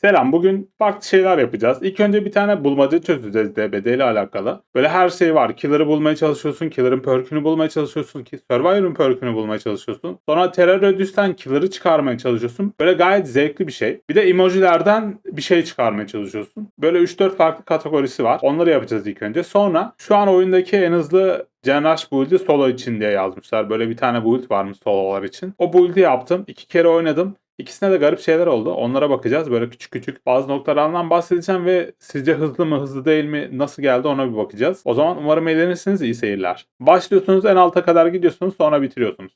Selam. Bugün farklı şeyler yapacağız. İlk önce bir tane bulmaca çözeceğiz DBD ile alakalı. Böyle her şey var. Killer'ı bulmaya çalışıyorsun. Killer'ın perk'ünü bulmaya çalışıyorsun. ki Survivor'ın perk'ünü bulmaya çalışıyorsun. Sonra Terror Reduce'den Killer'ı çıkarmaya çalışıyorsun. Böyle gayet zevkli bir şey. Bir de emojilerden bir şey çıkarmaya çalışıyorsun. Böyle 3-4 farklı kategorisi var. Onları yapacağız ilk önce. Sonra şu an oyundaki en hızlı Genrush build'i solo için diye yazmışlar. Böyle bir tane build varmış sololar için. O build'i yaptım. İki kere oynadım. İkisine de garip şeyler oldu. Onlara bakacağız. Böyle küçük küçük bazı noktalardan bahsedeceğim ve sizce hızlı mı hızlı değil mi nasıl geldi ona bir bakacağız. O zaman umarım eğlenirsiniz. İyi seyirler. Başlıyorsunuz en alta kadar gidiyorsunuz sonra bitiriyorsunuz.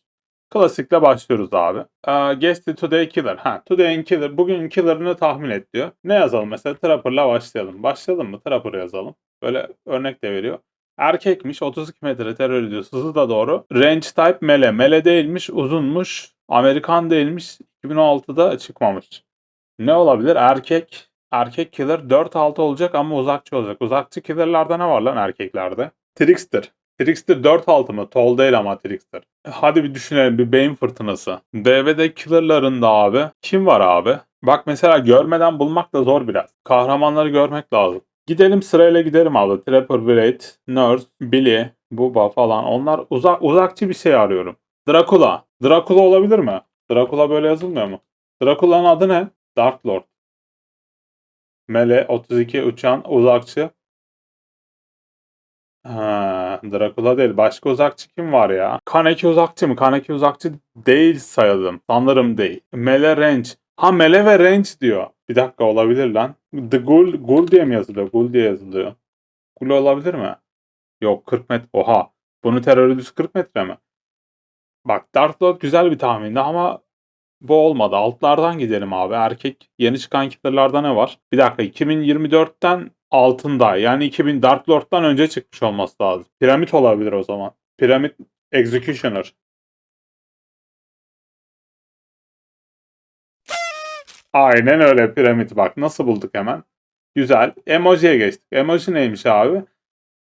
Klasikle başlıyoruz abi. Uh, guess the today killer. Ha, today'in killer. Bugün killer'ını tahmin et diyor. Ne yazalım mesela? Trapper'la başlayalım. Başlayalım mı? Trapper yazalım. Böyle örnek de veriyor. Erkekmiş 32 metre terör ediyor. Hızı da doğru. Range type mele. Mele değilmiş uzunmuş. Amerikan değilmiş. 2016'da çıkmamış. Ne olabilir? Erkek erkek killer 4-6 olacak ama uzakçı olacak. Uzakçı killer'larda ne var lan erkeklerde? Trickster. Trickster 4-6 mı? Tol değil ama Trickster. Hadi bir düşünelim bir beyin fırtınası. DBD killer'larında abi kim var abi? Bak mesela görmeden bulmak da zor biraz. Kahramanları görmek lazım. Gidelim sırayla gidelim abi. Trapper, Blade, Nurse, Billy, Buba falan. Onlar uzak uzakçı bir şey arıyorum. Dracula. Dracula olabilir mi? Dracula böyle yazılmıyor mu? Dracula'nın adı ne? Dark Lord. Mele 32 uçan uzakçı. Ha, Dracula değil. Başka uzakçı kim var ya? Kaneki uzakçı mı? Kaneki uzakçı değil sayalım. Sanırım değil. Mele Range. Ha Mele ve Range diyor. Bir dakika olabilir lan. The Ghoul, Ghoul diye mi yazılıyor? Ghoul diye yazılıyor. Ghoul olabilir mi? Yok 40 metre. Oha. Bunu terör düz 40 metre mi? Bak Dark Lord güzel bir tahmindi ama bu olmadı. Altlardan gidelim abi. Erkek yeni çıkan killer'larda ne var? Bir dakika 2024'ten altında. Yani 2000 Dark Lord'dan önce çıkmış olması lazım. Piramit olabilir o zaman. Piramit Executioner. Aynen öyle piramit bak. Nasıl bulduk hemen? Güzel. Emoji'ye geçtik. Emoji neymiş abi?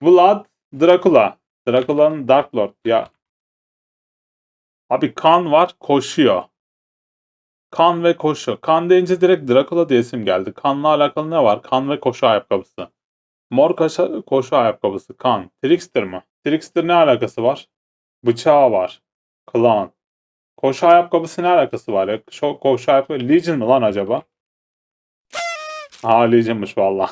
Vlad Dracula. Dracula'nın Dark Lord. Ya Abi kan var koşuyor. Kan ve koşu. Kan deyince direkt Dracula diyesim geldi. Kanla alakalı ne var? Kan ve koşu ayakkabısı. Mor koşu, koşu ayakkabısı. Kan. Trickster mı? Trickster ne alakası var? Bıçağı var. Clown. Koşu ayakkabısı ne alakası var ya? Şu koşu ayakkabı. Legion mı lan acaba? Ha Legion'mış valla.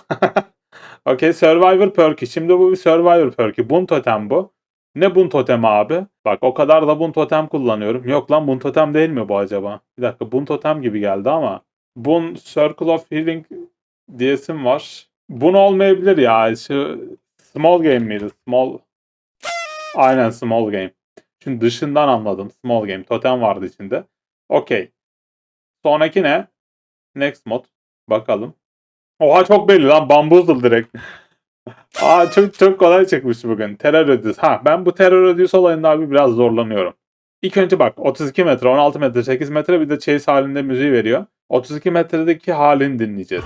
Okey Survivor perk'i. Şimdi bu bir Survivor perk'i. Bun totem bu. Ne bun totem abi? Bak o kadar da bun totem kullanıyorum. Yok lan bun totem değil mi bu acaba? Bir dakika bun totem gibi geldi ama. Bun Circle of Healing diyesim var. Bun olmayabilir ya. Şu small game miydi? Small. Aynen small game. Şimdi dışından anladım. Small game. Totem vardı içinde. Okey. Sonraki ne? Next mod. Bakalım. Oha çok belli lan. Bamboozle direkt. Aa çok çok kolay çıkmış bugün. Terör ödüsü. Ha ben bu terör ödüsü olayında abi biraz zorlanıyorum. İlk önce bak 32 metre, 16 metre, 8 metre bir de chase halinde müziği veriyor. 32 metredeki halini dinleyeceğiz.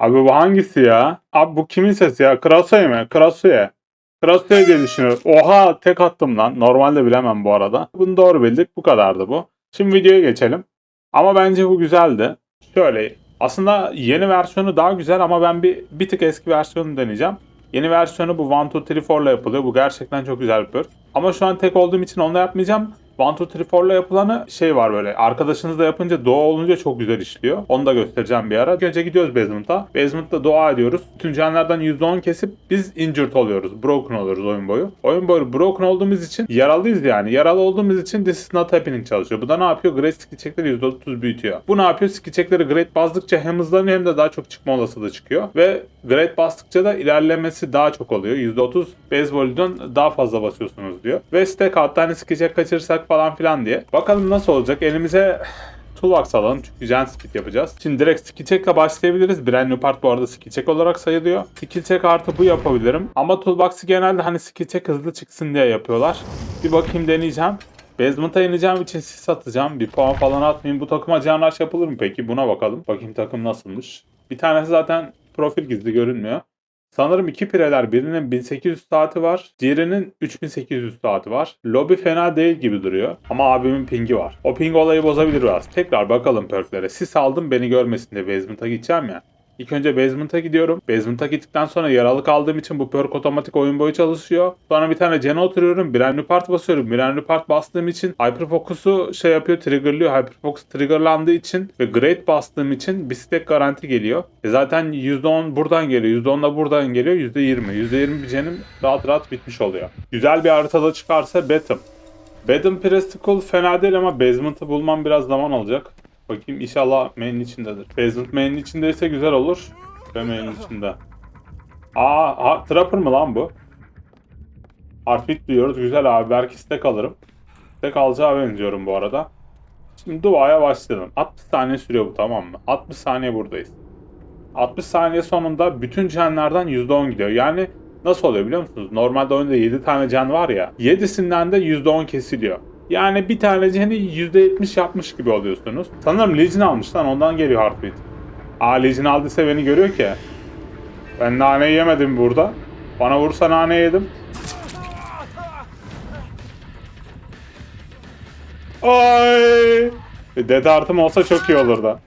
Abi bu hangisi ya? Abi bu kimin sesi ya? Krasuye mi? Krasuye. Krasuye diye düşünüyorum. Oha tek attım lan. Normalde bilemem bu arada. Bunu doğru bildik. Bu kadardı bu. Şimdi videoya geçelim. Ama bence bu güzeldi. Şöyle aslında yeni versiyonu daha güzel ama ben bir, bir tık eski versiyonu deneyeceğim. Yeni versiyonu bu 1, 2, 3, 4 ile yapılıyor. Bu gerçekten çok güzel bir perk. Ama şu an tek olduğum için onu yapmayacağım. 1, 2, 3, 4 ile yapılanı şey var böyle. Arkadaşınızla yapınca doğa olunca çok güzel işliyor. Onu da göstereceğim bir ara. Önce gidiyoruz Basement'a. Basement'ta dua ediyoruz. Bütün canlardan %10 kesip biz injured oluyoruz. Broken oluyoruz oyun boyu. Oyun boyu broken olduğumuz için yaralıyız yani. Yaralı olduğumuz için this is not happening çalışıyor. Bu da ne yapıyor? Great skill checkleri %30 büyütüyor. Bu ne yapıyor? Skill checkleri great bastıkça hem hızlanıyor hem de daha çok çıkma olasılığı çıkıyor. Ve great bastıkça da ilerlemesi daha çok oluyor. %30 baseball'dan daha fazla basıyorsunuz diyor. Ve stack hatta hani skill check kaçırırsak falan filan diye. Bakalım nasıl olacak? Elimize Toolbox alalım çünkü Gen Speed yapacağız. Şimdi direkt skill check'le başlayabiliriz. Brand new part bu arada skill check olarak sayılıyor. Skill check artı bu yapabilirim. Ama Toolbox'ı genelde hani skill check hızlı çıksın diye yapıyorlar. Bir bakayım deneyeceğim. Basement'a ineceğim için sis atacağım. Bir puan falan atmayayım. Bu takıma canlaş yapılır mı peki? Buna bakalım. Bakayım takım nasılmış. Bir tanesi zaten profil gizli görünmüyor. Sanırım iki pireler birinin 1800 saati var. Diğerinin 3800 saati var. Lobby fena değil gibi duruyor. Ama abimin pingi var. O ping olayı bozabilir biraz. Tekrar bakalım perklere. Sis aldım beni görmesin diye basement'a gideceğim ya. İlk önce basement'a gidiyorum. Basement'a gittikten sonra yaralı kaldığım için bu perk otomatik oyun boyu çalışıyor. Sonra bir tane gene oturuyorum. Brand new part basıyorum. Brand new part bastığım için Hyperfocus'u şey yapıyor triggerlıyor. Hyperfocus triggerlandığı için ve Great bastığım için bir stack garanti geliyor. E zaten %10 buradan geliyor. %10 da buradan geliyor. %20. %20 bir genim rahat rahat bitmiş oluyor. Güzel bir haritada çıkarsa Batum. Batum Presticle fena değil ama basement'ı bulmam biraz zaman alacak. Bakayım inşallah main'in içindedir. Basement main'in içindeyse güzel olur. Ve main'in içinde. Aa, ha, Trapper mı lan bu? Heartbeat duyuyoruz. Güzel abi. Belki stack alırım. Stack alacağı benziyorum bu arada. Şimdi duaya başlayalım. 60 saniye sürüyor bu tamam mı? 60 saniye buradayız. 60 saniye sonunda bütün canlardan %10 gidiyor. Yani nasıl oluyor biliyor musunuz? Normalde oyunda 7 tane can var ya. 7'sinden de %10 kesiliyor. Yani bir tane canı %70 yapmış gibi oluyorsunuz. Sanırım Legion almış lan ondan geliyor Heartbeat. Aa Legion aldıysa beni görüyor ki. Ben nane yemedim burada. Bana vursa nane yedim. Ay! Dead artım olsa çok iyi olurdu.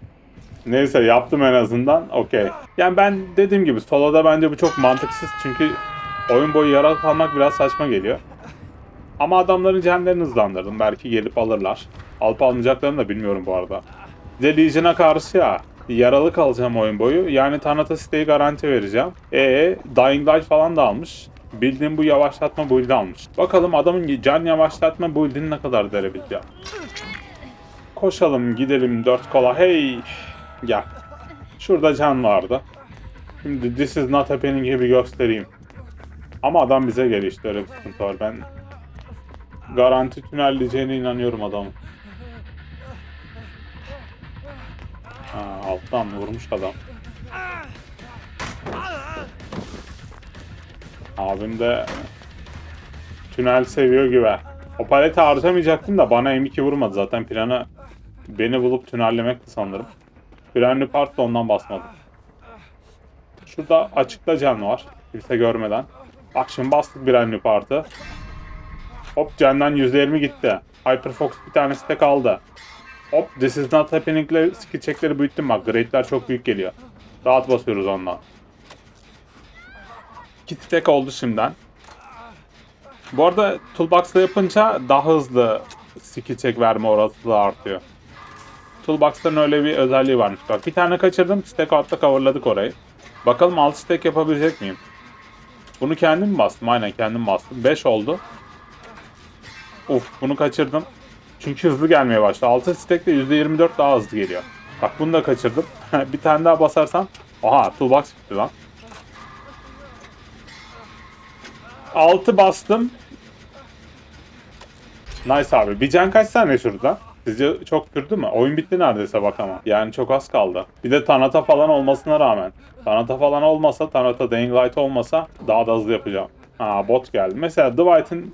Neyse yaptım en azından. Okey. Yani ben dediğim gibi soloda bence bu çok mantıksız çünkü oyun boyu yaralı kalmak biraz saçma geliyor. Ama adamların canlarını hızlandırdım. Belki gelip alırlar. Alıp almayacaklarını da bilmiyorum bu arada. Bir de Legion'a karşı ya. Yaralı kalacağım oyun boyu. Yani Thanatos siteyi garanti vereceğim. E Dying Light falan da almış. Bildiğim bu yavaşlatma build'i almış. Bakalım adamın can yavaşlatma build'ini ne kadar denebileceğim. Koşalım gidelim dört kola. Hey! Gel. Şurada can vardı. Şimdi this is not happening gibi göstereyim. Ama adam bize geliyor işte öyle bir sıkıntı var. Ben garanti tünelleyeceğine inanıyorum adamın. Ha, alttan vurmuş adam. Abim de tünel seviyor gibi. O paleti harcamayacaktım da bana M2 vurmadı zaten planı beni bulup tünellemekti sanırım. Frenli part da ondan basmadım. Şurada açıkta can var. Kimse görmeden. Bak şimdi bastık Frenli partı. Hop candan %20 gitti. Hyperfox bir tanesi de kaldı. Hop This is not happening'le skill checkleri büyüttüm bak. Grade'ler çok büyük geliyor. Rahat basıyoruz ondan. İki stack oldu şimdiden. Bu arada Toolbox'la yapınca daha hızlı skill check verme olasılığı artıyor. Toolbox'tan öyle bir özelliği varmış. Bak bir tane kaçırdım. Stack out'ta coverladık orayı. Bakalım 6 stack yapabilecek miyim? Bunu kendim bastım? Aynen kendim bastım. 5 oldu. Uf bunu kaçırdım. Çünkü hızlı gelmeye başladı. 6 stack de %24 daha hızlı geliyor. Bak bunu da kaçırdım. bir tane daha basarsam. Aha toolbox bitti lan. 6 bastım. Nice abi. Bir can kaç saniye şurada? Sizce çok sürdü mü? Oyun bitti neredeyse bak ama. Yani çok az kaldı. Bir de Tanata falan olmasına rağmen. Tanata falan olmasa, Tanata Dying Light olmasa daha da hızlı yapacağım. Ha bot geldi. Mesela Dwight'ın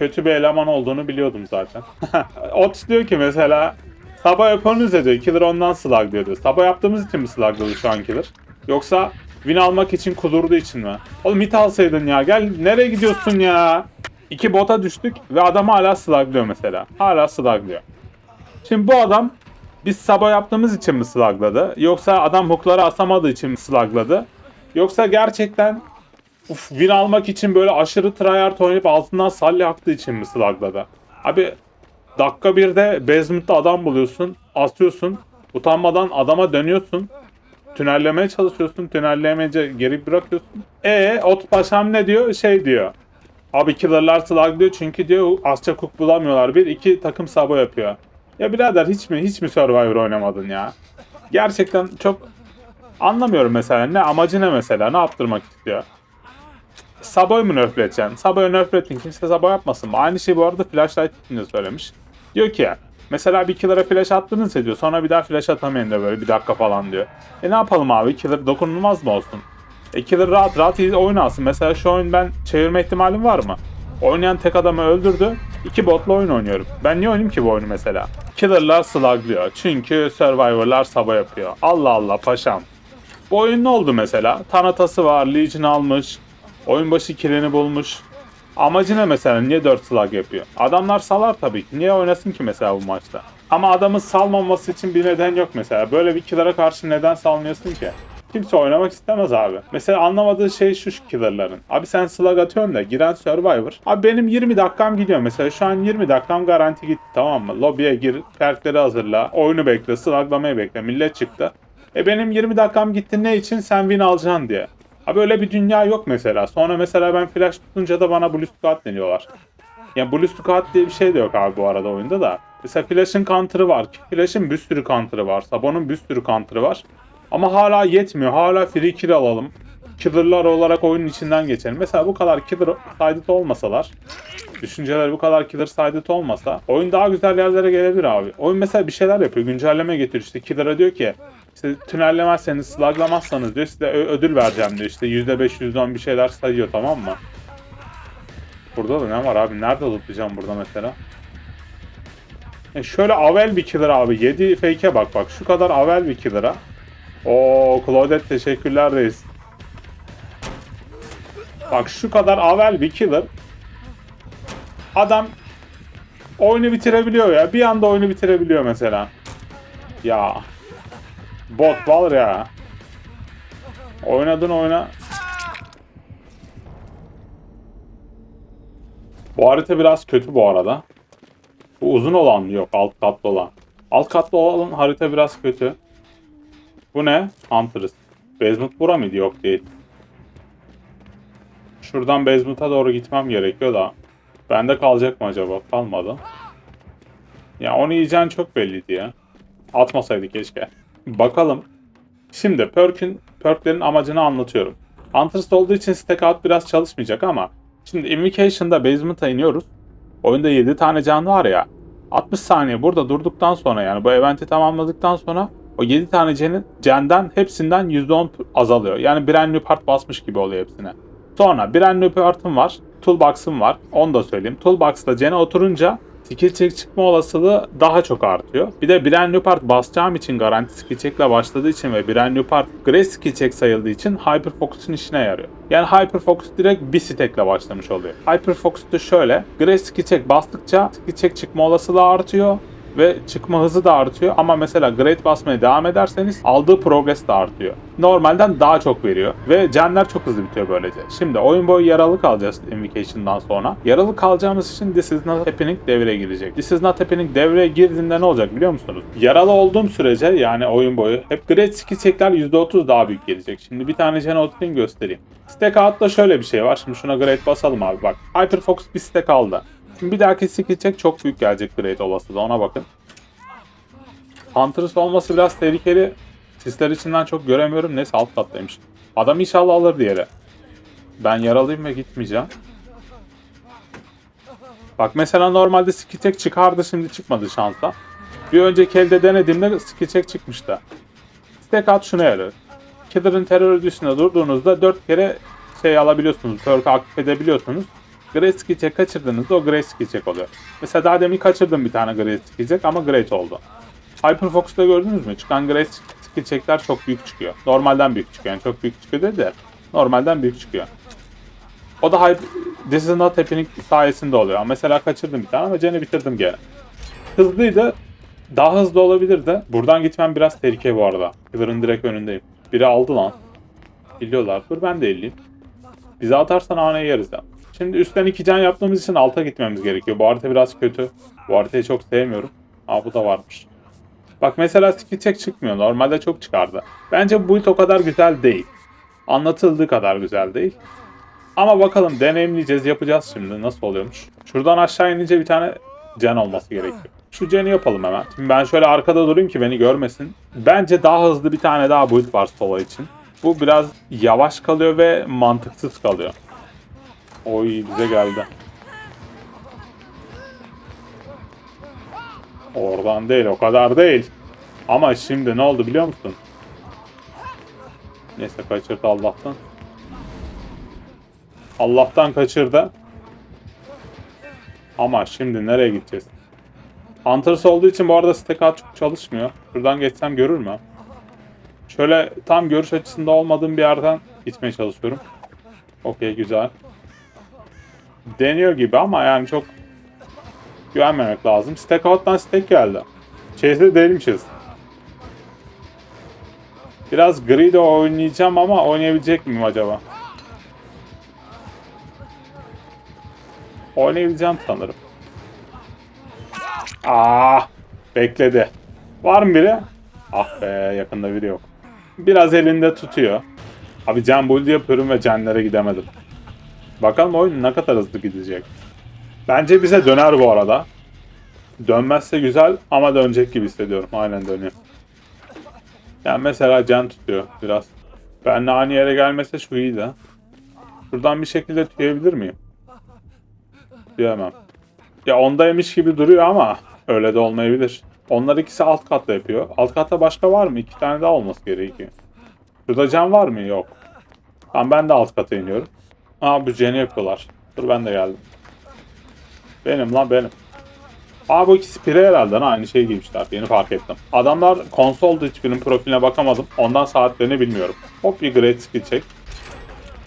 kötü bir eleman olduğunu biliyordum zaten. Ot diyor ki mesela Sabah yapanız diyor. Killer ondan slag diyor. diyor. Sabah yaptığımız için mi slagladı şu an Killer? Yoksa win almak için kudurduğu için mi? Oğlum hit alsaydın ya. Gel nereye gidiyorsun ya? İki bota düştük ve adam hala slaglıyor mesela. Hala slaglıyor. Şimdi bu adam biz sabah yaptığımız için mi slagladı? Yoksa adam hookları asamadığı için mi slagladı? Yoksa gerçekten uf, win almak için böyle aşırı tryhard oynayıp altından salli aktığı için mi slagladı? Abi dakika birde basement'ta adam buluyorsun, asıyorsun, utanmadan adama dönüyorsun, tünellemeye çalışıyorsun, tünelleyemeyince geri bırakıyorsun. E ot paşam ne diyor? Şey diyor. Abi killer'lar slaglıyor çünkü diyor Asya Cook bulamıyorlar. Bir iki takım sabo yapıyor. Ya birader hiç mi hiç mi Survivor oynamadın ya? Gerçekten çok anlamıyorum mesela. Ne amacı ne mesela? Ne yaptırmak istiyor? Sabo'yu mu nerfleteceksin? Sabo'yu nerflettin. Kimse Sabo yapmasın? Aynı şey bu arada Flashlight de söylemiş. Diyor ki mesela bir killer'a flash attınız diyor. Sonra bir daha flash atamayın diyor böyle bir dakika falan diyor. E ne yapalım abi? Killer dokunulmaz mı olsun? E killer rahat rahat alsın. Mesela şu oyun ben çevirme ihtimalim var mı? Oynayan tek adamı öldürdü. İki botla oyun oynuyorum. Ben niye oynayayım ki bu oyunu mesela? Killer'lar sluglıyor. Çünkü Survivor'lar saba yapıyor. Allah Allah paşam. Bu oyun ne oldu mesela? Tanatası var, Legion almış, oyun başı kilini bulmuş. Amacı ne mesela? Niye 4 slug yapıyor? Adamlar salar tabii ki. Niye oynasın ki mesela bu maçta? Ama adamın salmaması için bir neden yok mesela. Böyle bir killer'a karşı neden salmıyorsun ki? Kimse oynamak istemez abi. Mesela anlamadığı şey şu killer'ların. Abi sen slug atıyorsun da giren Survivor. Abi benim 20 dakikam gidiyor mesela. Şu an 20 dakikam garanti gitti tamam mı? Lobby'ye gir, perkleri hazırla, oyunu bekle, sluglamayı bekle. Millet çıktı. E benim 20 dakikam gitti ne için? Sen win alacaksın diye. Abi öyle bir dünya yok mesela. Sonra mesela ben flash tutunca da bana blue squad deniyorlar. Ya blue squad diye bir şey de yok abi bu arada oyunda da. Mesela flash'ın counter'ı var. Flash'ın bir sürü counter'ı var. Sabon'un bir sürü counter'ı var. Ama hala yetmiyor. Hala free kill alalım. Killer'lar olarak oyunun içinden geçelim. Mesela bu kadar killer sided olmasalar, düşünceler bu kadar killer sided olmasa oyun daha güzel yerlere gelebilir abi. Oyun mesela bir şeyler yapıyor. Güncelleme getiriyor. İşte killer'a diyor ki işte tünellemezseniz, sluglamazsanız diyor size ödül vereceğim diyor. İşte %5, %10 bir şeyler sayıyor tamam mı? Burada da ne var abi? Nerede lootlayacağım burada mesela? E şöyle avel bir killer abi. 7 fake'e bak bak. Şu kadar avel bir killer'a. Oo Claudette teşekkürler reis. Bak şu kadar avel bir killer. Adam oyunu bitirebiliyor ya. Bir anda oyunu bitirebiliyor mesela. Ya. Bot var ya. Oynadın oyna. Bu harita biraz kötü bu arada. Bu uzun olan yok alt katlı olan. Alt katlı olan harita biraz kötü. Bu ne? Hunter's. Basement bura mıydı? Yok değil. Şuradan Basement'a doğru gitmem gerekiyor da. Bende kalacak mı acaba? Kalmadı. Ya onu yiyeceğin çok belliydi ya. Atmasaydı keşke. Bakalım. Şimdi perk'ün, perk'lerin amacını anlatıyorum. Hunter's olduğu için stack out biraz çalışmayacak ama şimdi Invocation'da Basement'a iniyoruz. Oyunda 7 tane can var ya. 60 saniye burada durduktan sonra yani bu eventi tamamladıktan sonra o 7 tane cenin, cenden hepsinden %10 azalıyor. Yani birer new part basmış gibi oluyor hepsine. Sonra birer new part'ım var. Toolbox'ım var. Onu da söyleyeyim. Toolbox'ta cene oturunca skill check çıkma olasılığı daha çok artıyor. Bir de birer new part basacağım için garanti skill check'le başladığı için ve birer new part gray skill check sayıldığı için Hyper Focus'un işine yarıyor. Yani Hyper Focus direkt bir stack'le başlamış oluyor. Hyper Focus'ta şöyle. Gray skill check bastıkça skill check çıkma olasılığı artıyor ve çıkma hızı da artıyor ama mesela grade basmaya devam ederseniz aldığı progress de artıyor. Normalden daha çok veriyor ve canlar çok hızlı bitiyor böylece. Şimdi oyun boyu yaralı kalacağız Invocation'dan sonra. Yaralı kalacağımız için This is not happening devreye girecek. This is not happening devreye girdiğinde ne olacak biliyor musunuz? Yaralı olduğum sürece yani oyun boyu hep grade skill checkler %30 daha büyük gelecek. Şimdi bir tane oturayım göstereyim. Stack out'ta şöyle bir şey var. Şimdi şuna grade basalım abi bak. Hyper bir stack aldı. Şimdi bir dahaki skill çok büyük gelecek grade olasılığı ona bakın. Hunter's olması biraz tehlikeli. Sisler içinden çok göremiyorum. Neyse alt kattaymış. Adam inşallah alır diğeri. Ben yaralıyım ve gitmeyeceğim. Bak mesela normalde skill çıkardı şimdi çıkmadı şansa. Bir önceki elde denediğimde skill çıkmıştı. Stack out şuna yarıyor. Killer'ın terör üstünde durduğunuzda 4 kere şey alabiliyorsunuz. Perk'ı aktif edebiliyorsunuz. Skill check kaçırdığınızda o skill check oluyor. Mesela daha demin kaçırdım bir tane skill check ama Great oldu. Hyperfox'ta gördünüz mü? Çıkan skill check'ler çok büyük çıkıyor. Normalden büyük çıkıyor. Yani çok büyük çıkıyor değil de normalden büyük çıkıyor. O da Hyper, This is not happening sayesinde oluyor. Mesela kaçırdım bir tane ama Jen'i bitirdim gene. Hızlıydı. Daha hızlı olabilirdi. Buradan gitmem biraz tehlike bu arada. Killer'ın direkt önündeyim. Biri aldı lan. Biliyorlar. Dur ben de elleyeyim. Bize atarsan haneye yeriz ya. Şimdi üstten iki can yaptığımız için alta gitmemiz gerekiyor. Bu harita biraz kötü. Bu haritayı çok sevmiyorum. Aa bu da varmış. Bak mesela skill check çıkmıyor. Normalde çok çıkardı. Bence bu build o kadar güzel değil. Anlatıldığı kadar güzel değil. Ama bakalım deneyimleyeceğiz, yapacağız şimdi. Nasıl oluyormuş? Şuradan aşağı inince bir tane can olması gerekiyor. Şu canı yapalım hemen. Şimdi ben şöyle arkada durayım ki beni görmesin. Bence daha hızlı bir tane daha build var solo için. Bu biraz yavaş kalıyor ve mantıksız kalıyor. Oy bize geldi. Oradan değil o kadar değil. Ama şimdi ne oldu biliyor musun? Neyse kaçırdı Allah'tan. Allah'tan kaçırdı. Ama şimdi nereye gideceğiz? Hunters olduğu için bu arada stack çok çalışmıyor. Şuradan geçsem görür mü? Şöyle tam görüş açısında olmadığım bir yerden gitmeye çalışıyorum. Okey güzel. Deniyor gibi ama yani çok güvenmemek lazım. Stack out'tan stack geldi. Chase'de değilmişiz. Biraz gri de oynayacağım ama oynayabilecek miyim acaba? Oynayabileceğim sanırım. Ah, bekledi. Var mı biri? Ah be, yakında biri yok. Biraz elinde tutuyor. Abi can build yapıyorum ve canlara gidemedim. Bakalım oyun ne kadar hızlı gidecek. Bence bize döner bu arada. Dönmezse güzel ama dönecek gibi hissediyorum. Aynen dönüyor. Yani mesela can tutuyor biraz. Benle aynı yere gelmese şu iyiydi. Şuradan bir şekilde tüyebilir miyim? Diyemem. Ya ondaymış gibi duruyor ama öyle de olmayabilir. Onlar ikisi alt katta yapıyor. Alt katta başka var mı? İki tane daha olması gerekiyor. Şurada can var mı? Yok. Tamam ben de alt kata iniyorum. Aa canı yapıyorlar. Dur ben de geldim. Benim lan benim. Aa bu ikisi pire herhalde lan aynı şeyi giymişler. Yeni fark ettim. Adamlar konsolda hiçbirinin profiline bakamadım. Ondan saatlerini bilmiyorum. Hop bir great skill çek.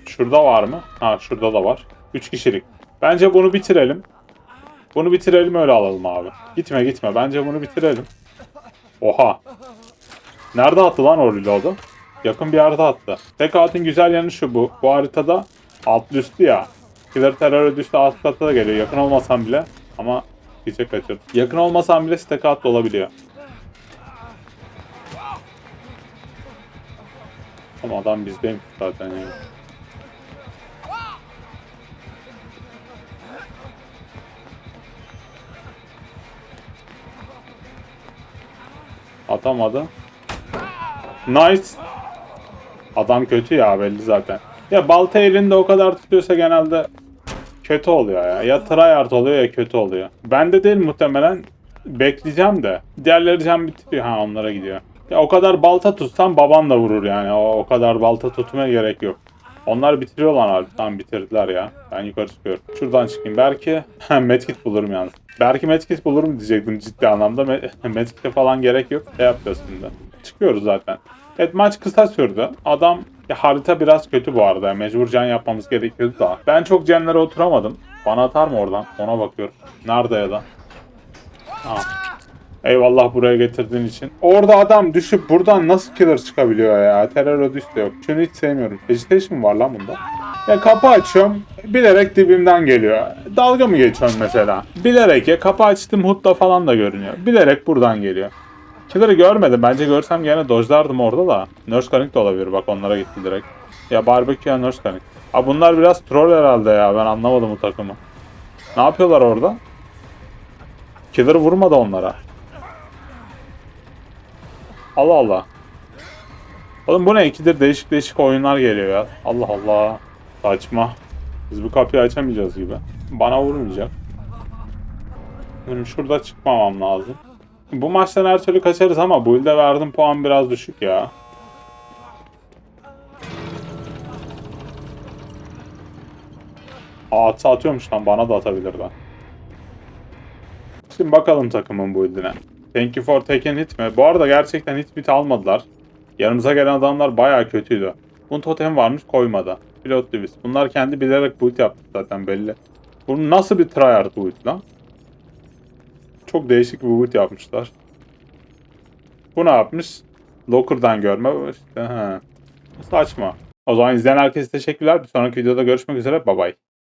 Şurada var mı? Ha şurada da var. 3 kişilik. Bence bunu bitirelim. Bunu bitirelim öyle alalım abi. Gitme gitme. Bence bunu bitirelim. Oha. Nerede attı lan o reload'u? Yakın bir yerde attı. Tek altın güzel yanı şu bu. Bu haritada altlı üstü ya. Killer terör üstü alt katta da geliyor. Yakın olmasam bile. Ama gidecek kaçırdım. Yakın olmasam bile da olabiliyor. Ama adam bizdeymiş zaten yani. Atamadı. Nice. Adam kötü ya belli zaten. Ya balta elinde o kadar tutuyorsa genelde kötü oluyor ya. Ya tryhard oluyor ya kötü oluyor. Bende değil muhtemelen. Bekleyeceğim de. Diğerleri can bitiriyor. Ha onlara gidiyor. Ya o kadar balta tutsan baban da vurur yani. O, o kadar balta tutmaya gerek yok. Onlar bitiriyorlar abi. Tamam bitirdiler ya. Ben yukarı çıkıyorum. Şuradan çıkayım. Belki medkit bulurum yalnız. Belki medkit bulurum diyecektim ciddi anlamda. Me- Medkit'e falan gerek yok. Ne yapacağız şimdi? Çıkıyoruz zaten. Evet maç kısa sürdü. Adam ya, harita biraz kötü bu arada. Mecbur can yapmamız gerekiyordu da. Ben çok canlara oturamadım. Bana atar mı oradan? Ona bakıyorum. Nerede ya da? Ha. Eyvallah buraya getirdiğin için. Orada adam düşüp buradan nasıl killer çıkabiliyor ya? Terör ödüsü de yok. Şunu hiç sevmiyorum. Vegetation var lan bunda. Ya kapı açıyorum. Bilerek dibimden geliyor. Dalga mı geçiyorsun mesela? Bilerek ya kapı açtım hutta falan da görünüyor. Bilerek buradan geliyor. Killer'ı görmedim. Bence görsem gene dojlardım orada da. Nurse Cunning de olabilir. Bak onlara gitti direkt. Ya Barbecue ya Nurse Cunning. Abi bunlar biraz troll herhalde ya. Ben anlamadım bu takımı. Ne yapıyorlar orada? Killer vurmadı onlara. Allah Allah. Oğlum bu ne? İkidir değişik değişik oyunlar geliyor ya. Allah Allah. Saçma. Biz bu kapıyı açamayacağız gibi. Bana vurmayacak. Benim şurada çıkmamam lazım. Bu maçtan her türlü kaçarız ama bu ilde verdiğim puan biraz düşük ya. Atsa atıyormuş lan bana da atabilir ben. Şimdi bakalım takımın bu ildine. Thank you for taking hit mi? Bu arada gerçekten hit bit almadılar. Yanımıza gelen adamlar bayağı kötüydü. Bunun totem varmış koymadı. Pilot Lewis. Bunlar kendi bilerek build yaptı zaten belli. Bu nasıl bir tryhard build lan? Çok değişik bir build yapmışlar. Bu ne yapmış? Locker'dan görme. İşte, he. Saçma. O zaman izleyen herkese teşekkürler. Bir sonraki videoda görüşmek üzere. Bye bye.